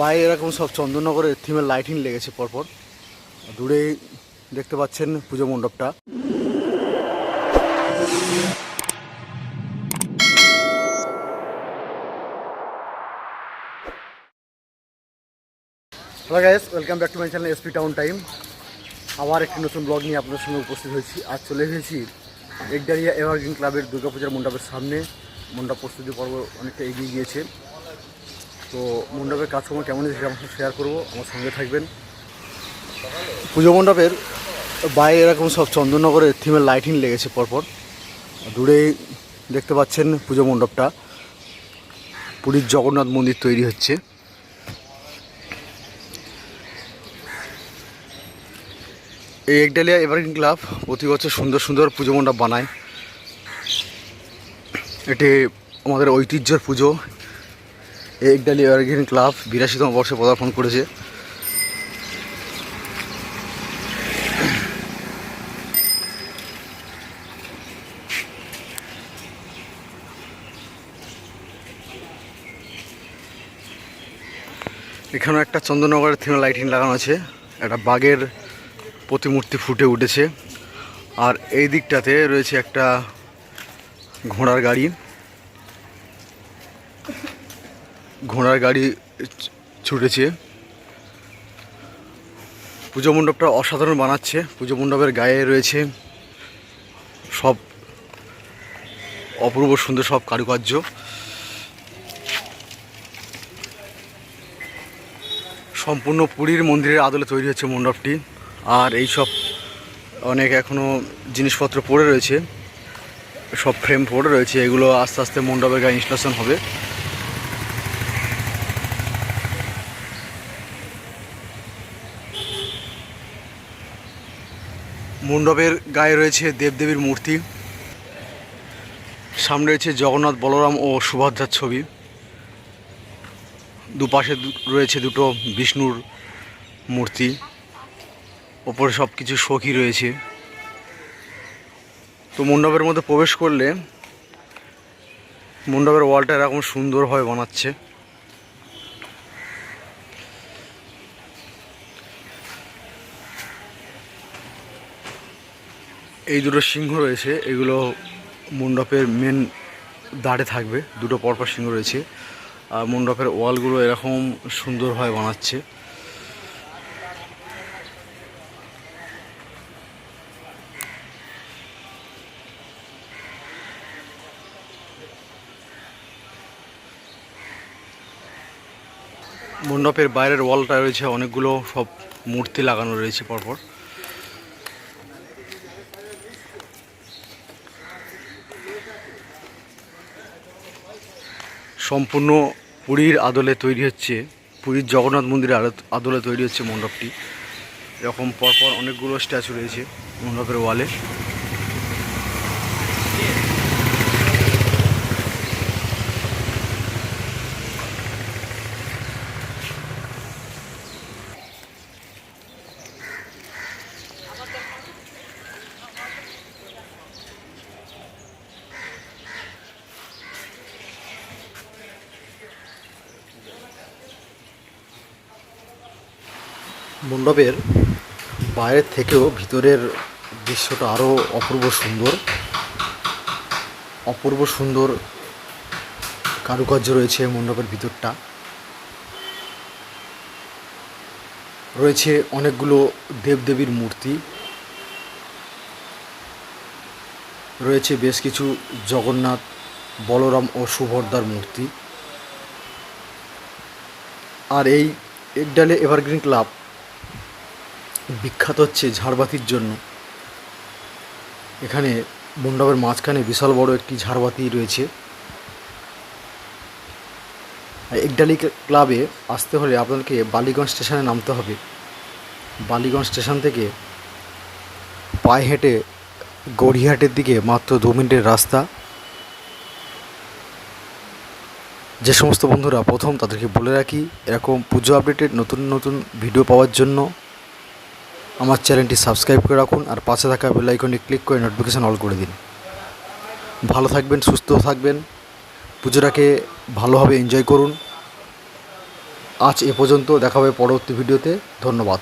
বাইরে এরকম সব চন্দননগরের থিমের লাইটিং লেগেছে পরপর। দূরেই দেখতে পাচ্ছেন পুজো মণ্ডপটা। Hello guys welcome back to my channel SP town time আবার একটি নতুন ব্লগ নিয়ে আপনাদের সঙ্গে উপস্থিত হয়েছি। আজ চলে এসেছি একডারিয়া এভারগ্রিন ক্লাবের দুর্গাপূজার মণ্ডপের সামনে। মণ্ডপ প্রস্তুতি পর্ব অনেকটা এগিয়ে গিয়েছে। তো মণ্ডপের কাজকর্ম কেমন হয়েছে আমার শেয়ার করব, আমার সঙ্গে থাকবেন। পুজো মণ্ডপের বাইরে এরকম সব চন্দননগরের থিমের লাইটিং লেগেছে পরপর। দূরেই দেখতে পাচ্ছেন পুজো মণ্ডপটা। পুরীর জগন্নাথ মন্দির তৈরি হচ্ছে। এই একডালিয়া এভারগ্রিন ক্লাব প্রতি বছর সুন্দর সুন্দর পুজো মণ্ডপ বানায়। এটি আমাদের ঐতিহ্যের পুজো। এই একডালিয়া এভারগ্রিন ক্লাব বিরাশিতম বর্ষে পদার্পণ করেছে। এখানে একটা চন্দননগরের থিমে লাইটিং লাগানো আছে। একটা বাঘের প্রতিমূর্তি ফুটে উঠেছে। আর এই দিকটাতে রয়েছে একটা ঘোড়ার গাড়ি। ঘোড়ার গাড়ি ছুটেছে। পুজো মণ্ডপটা অসাধারণ বানাচ্ছে। পুজো মণ্ডপের গায়ে রয়েছে সব অপূর্ব সুন্দর সব কারুকার্য। সম্পূর্ণ পুরীর মন্দিরের আদলে তৈরি হচ্ছে মণ্ডপটি। আর এই সব অনেক এখনও জিনিসপত্র পড়ে রয়েছে। সব ফ্রেম পড়ে রয়েছে। এগুলো আস্তে আস্তে মণ্ডপের গায়ে ইনস্টলেশন হবে। মণ্ডপের গায়ে রয়েছে দেবদেবীর মূর্তি। সামনে রয়েছে জগন্নাথ বলরাম ও সুভদ্রার ছবি। দুপাশে রয়েছে দুটো বিষ্ণুর মূর্তি। ওপরে সব কিছু সখী রয়েছে। তো মণ্ডপের মধ্যে প্রবেশ করলে মণ্ডপের ওয়ালটা এরকম সুন্দরভাবে বানাচ্ছে। এই দুটো সিংহ রয়েছে, এগুলো মণ্ডপের মেন দাঁড়ে থাকবে, দুটো পরপর সিংহ রয়েছে। আর মণ্ডপের ওয়ালগুলো এরকম সুন্দরভাবে বানাচ্ছে। মণ্ডপের বাইরের ওয়ালটা রয়েছে, অনেকগুলো সব মূর্তি লাগানো রয়েছে পরপর। সম্পূর্ণ পুরীর আদলে তৈরি হচ্ছে, পুরীর জগন্নাথ মন্দিরের আদলে তৈরি হচ্ছে মণ্ডপটি। এরকম পরপর অনেকগুলো স্ট্যাচু রয়েছে মণ্ডপের ওয়ালে মণ্ডপের বাইরের থেকেও ভিতরের দৃশ্যটা আরও অপূর্ব সুন্দর। অপূর্ব সুন্দর কারুকার্য রয়েছে মণ্ডপের ভিতরটা। রয়েছে অনেকগুলো দেবদেবীর মূর্তি। রয়েছে বেশ কিছু জগন্নাথ, বলরাম ও সুভদ্রার মূর্তি। আর এই একডালে এভারগ্রিন ক্লাব বিখ্যাত হচ্ছে ঝাড়বাতির জন্য। এখানে মণ্ডপের মাঝখানে বিশাল বড় একটি ঝাড়বাতি রয়েছে। একডালি ক্লাবে আসতে হলে আপনাদেরকে বালিগঞ্জ স্টেশনে নামতে হবে। বালিগঞ্জ স্টেশন থেকে পায়ে হেঁটে গড়িয়াহাটের দিকে মাত্র দু মিনিটের রাস্তা। যে সমস্ত বন্ধুরা প্রথম তাদেরকে বলে রাখি, এরকম পুজো আপডেটের নতুন নতুন ভিডিও পাওয়ার জন্য আমার চ্যানেলটি সাবস্ক্রাইব করে রাখুন আর পাশে থাকা বেল আইকনে ক্লিক করে নোটিফিকেশান অল করে দিন। ভালো থাকবেন, সুস্থ থাকবেন। পুজোটাকে ভালোভাবে এনজয় করুন। আজ এ পর্যন্ত, দেখা হবে পরবর্তী ভিডিওতে। ধন্যবাদ।